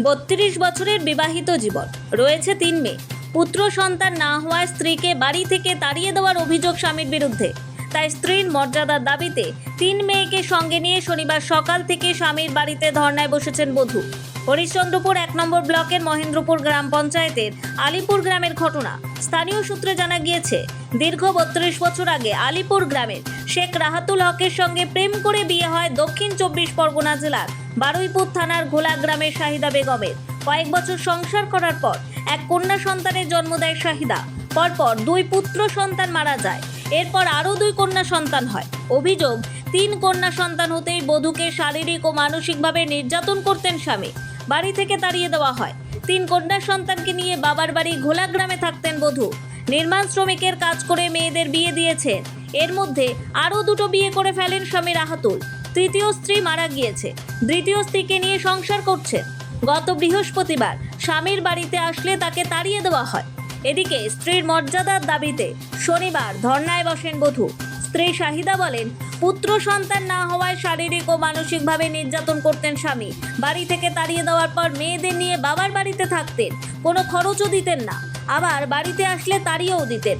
বত্রিশ বছরের বিবাহিত জীবন। রয়েছে তিন মেয়ে। পুত্র সন্তান না হওয়ায় স্ত্রীকে বাড়ি থেকে তাড়িয়ে দেওয়ার অভিযোগ স্বামীর বিরুদ্ধে। তাই স্ত্রীর মর্যাদার দাবিতে তিন মেয়েকে সঙ্গে নিয়ে শনিবার সকাল থেকে স্বামীর বাড়িতে ধর্নায় বসেছেন বধূ। হরিশ্চন্দ্রপুর এক নম্বর ব্লকের মহেন্দ্রপুর গ্রাম পঞ্চায়েতের আলিপুর গ্রামের ঘটনা। স্থানীয় সূত্রে জানা গিয়েছে, দীর্ঘ বত্রিশ বছর আগে আলিপুর গ্রামের শেখ রাহাতুল হকের সঙ্গে প্রেম করে বিয়ে হয় দক্ষিণ চব্বিশ পরগনা জেলার বারুইপুর থানার ঘোলা গ্রামের শাহিদা বেগমের। কয়েক বছর সংসার করার পর এক কন্যা সন্তানের জন্ম দেয় শাহিদা। পরপর দুই পুত্র সন্তান মারা যায়। এরপর আরও দুই কন্যা সন্তান হয়। অভিযোগ, তিন কন্যা সন্তান হতেই বধূকে শারীরিক ও মানসিকভাবে নির্যাতন করতেন স্বামী। বাড়ি থেকে তাড়িয়ে দেওয়া হয়। তিন কন্যা সন্তানকে নিয়ে বাবার বাড়ি ঘোলা গ্রামে থাকতেন বধূ। নির্মাণ শ্রমিকের কাজ করে মেয়েদের বিয়ে দিয়েছেন। এর মধ্যে আরও দুটো বিয়ে করে ফেলেন স্বামী রাহাতুল তৃতীয় স্ত্রী মারা গিয়েছে। দ্বিতীয় স্ত্রীকে নিয়ে সংসার করছেন গত বৃহস্পতিবার স্বামীর বাড়িতে আসলে তাকে তাড়িয়ে দেওয়া হয়। এদিকে স্ত্রীর মর্যাদার দাবিতে শনিবার ধর্নায় বসেন বধূ। স্ত্রী শাহিদা বলেন, পুত্র সন্তান না হওয়ায় শারীরিক ও মানসিকভাবে নির্যাতন করতেন স্বামী। বাড়ি থেকে তাড়িয়ে দেওয়ার পর মেয়েদের নিয়ে বাবার বাড়িতে থাকতেন। কোনো খরচও দিতেন না। আবার বাড়িতে আসলে তাড়িয়েও দিতেন।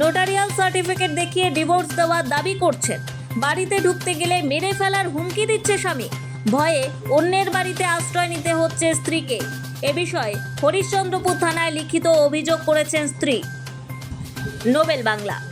নোটারিয়াল সার্টিফিকেট দেখিয়ে ডিভোর্স দেওয়ার দাবি করছেন। বাড়িতে ঢুকতে গেলে মেরে ফেলার হুমকি দিচ্ছে স্বামী। ভয়ে অন্যের বাড়িতে আশ্রয় নিতে হচ্ছে স্ত্রীকে। এ বিষয়ে হরিশ্চন্দ্রপুর থানায় লিখিত অভিযোগ করেছেন স্ত্রী। নোবেল বাংলা।